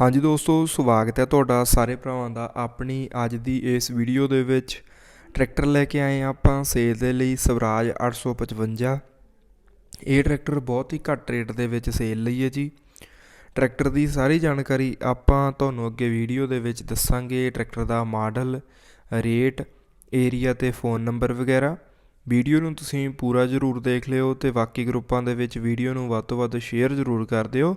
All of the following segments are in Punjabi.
ਹਾਂਜੀ ਦੋਸਤੋ, ਸਵਾਗਤ ਹੈ ਤੁਹਾਡਾ ਸਾਰੇ ਭਰਾਵਾਂ ਦਾ ਆਪਣੀ ਅੱਜ ਦੀ ਇਸ ਵੀਡੀਓ ਦੇ ਵਿੱਚ। ਟਰੈਕਟਰ ਲੈ ਕੇ ਆਏ ਹਾਂ ਆਪਾਂ ਸੇਲ ਦੇ ਲਈ ਸਵਰਾਜ 855 ਇਹ ਟਰੈਕਟਰ ਬਹੁਤ ਹੀ ਘੱਟ ਰੇਟ ਦੇ ਵਿੱਚ ਸੇਲ ਲਈ ਹੈ ਜੀ। ਟਰੈਕਟਰ ਦੀ ਸਾਰੀ ਜਾਣਕਾਰੀ ਆਪਾਂ ਤੁਹਾਨੂੰ ਅੱਗੇ ਵੀਡੀਓ ਦੇ ਵਿੱਚ ਦੱਸਾਂਗੇ। ਟਰੈਕਟਰ ਦਾ ਮਾਡਲ, ਰੇਟ ਏਰੀਆ ਤੇ ਫੋਨ ਨੰਬਰ ਵਗੈਰਾ। ਵੀਡੀਓ ਨੂੰ ਤੁਸੀਂ ਪੂਰਾ ਜ਼ਰੂਰ ਦੇਖ ਲਿਓ ਤੇ ਬਾਕੀ ਗਰੁੱਪਾਂ ਦੇ ਵਿੱਚ ਵੀਡੀਓ ਨੂੰ ਵੱਧ ਤੋਂ ਵੱਧ ਸ਼ੇਅਰ ਜ਼ਰੂਰ ਕਰ ਦਿਓ।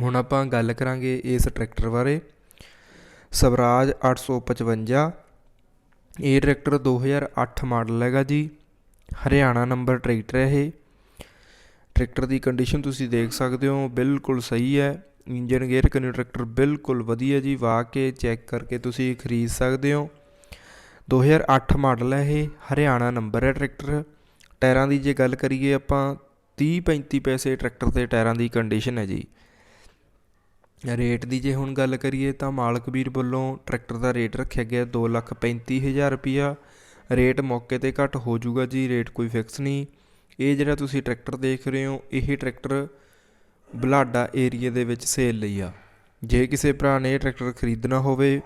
ਹੁਣ ਆਪਾਂ ਗੱਲ ਕਰਾਂਗੇ ਇਸ ਟਰੈਕਟਰ ਬਾਰੇ। ਸਵਰਾਜ 855 ਇਹ ਟਰੈਕਟਰ 2008 ਮਾਡਲ ਹੈਗਾ ਜੀ। ਹਰਿਆਣਾ ਨੰਬਰ ਟਰੈਕਟਰ ਹੈ ਇਹ। ਟਰੈਕਟਰ ਦੀ ਕੰਡੀਸ਼ਨ ਤੁਸੀਂ ਦੇਖ ਸਕਦੇ ਹੋ, ਬਿਲਕੁਲ ਸਹੀ ਹੈ। ਇੰਜਨ ਗੇਅਰ ਕਨਿਊ ਟਰੈਕਟਰ ਬਿਲਕੁਲ ਵਧੀਆ ਜੀ। ਵਾਹ ਕੇ ਚੈੱਕ ਕਰਕੇ ਤੁਸੀਂ ਖਰੀਦ ਸਕਦੇ ਹੋ। 2008 ਮਾਡਲ ਹੈ ਇਹ। ਹਰਿਆਣਾ ਨੰਬਰ ਹੈ ਟਰੈਕਟਰ। ਟਾਇਰਾਂ ਦੀ ਜੇ ਗੱਲ ਕਰੀਏ ਆਪਾਂ 30 35 ਪੈਸੇ ਟਰੈਕਟਰ ਦੇ ਟਾਇਰਾਂ ਦੀ ਕੰਡੀਸ਼ਨ ਹੈ ਜੀ। ਰੇਟ ਦੀ ਜੇ ਹੁਣ ਗੱਲ ਕਰੀਏ ਤਾਂ ਮਾਲਕ ਵੀਰ ਵੱਲੋਂ ਟਰੈਕਟਰ ਦਾ ਰੇਟ ਰੱਖਿਆ ਗਿਆ ਦੋ ਲੱਖ ਪੈਂਤੀ ਹਜ਼ਾਰ ਰੁਪਈਆ ਰੇਟ ਮੌਕੇ ਤੇ ਘੱਟ ਹੋ ਜਾਊਗਾ ਜੀ, ਰੇਟ ਕੋਈ ਫਿਕਸ ਨਹੀਂ। ਇਹ ਜਿਹੜਾ ਤੁਸੀਂ ਟਰੈਕਟਰ ਦੇਖ ਰਹੇ ਹੋ, ਇਹ ਟਰੈਕਟਰ ਬਲਾਡਾ ਏਰੀਆ ਦੇ ਵਿੱਚ ਸੇਲ ਲਈ ਆ। ਜੇ ਕਿਸੇ ਭਰਾ ਨੇ ਇਹ ਟਰੈਕਟਰ ਖਰੀਦਣਾ ਹੋਵੇ,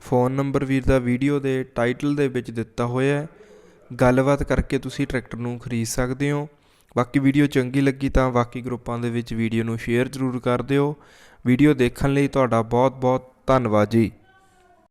ਫੋਨ ਨੰਬਰ ਵੀਰ ਦਾ ਵੀਡੀਓ ਦੇ ਟਾਈਟਲ ਦੇ ਵਿੱਚ ਦਿੱਤਾ ਹੋਇਆ ਹੈ। ਗੱਲਬਾਤ ਕਰਕੇ ਤੁਸੀਂ ਟਰੈਕਟਰ ਨੂੰ ਖਰੀਦ ਸਕਦੇ ਹੋ। ਬਾਕੀ ਵੀਡੀਓ ਚੰਗੀ ਲੱਗੀ ਤਾਂ ਬਾਕੀ ਗਰੁੱਪਾਂ ਦੇ ਵਿੱਚ ਵੀਡੀਓ ਨੂੰ ਸ਼ੇਅਰ ਜ਼ਰੂਰ ਕਰ ਦਿਓ। ਵੀਡੀਓ ਦੇਖਣ ਲਈ ਤੁਹਾਡਾ ਬਹੁਤ ਬਹੁਤ ਧੰਨਵਾਦ ਜੀ।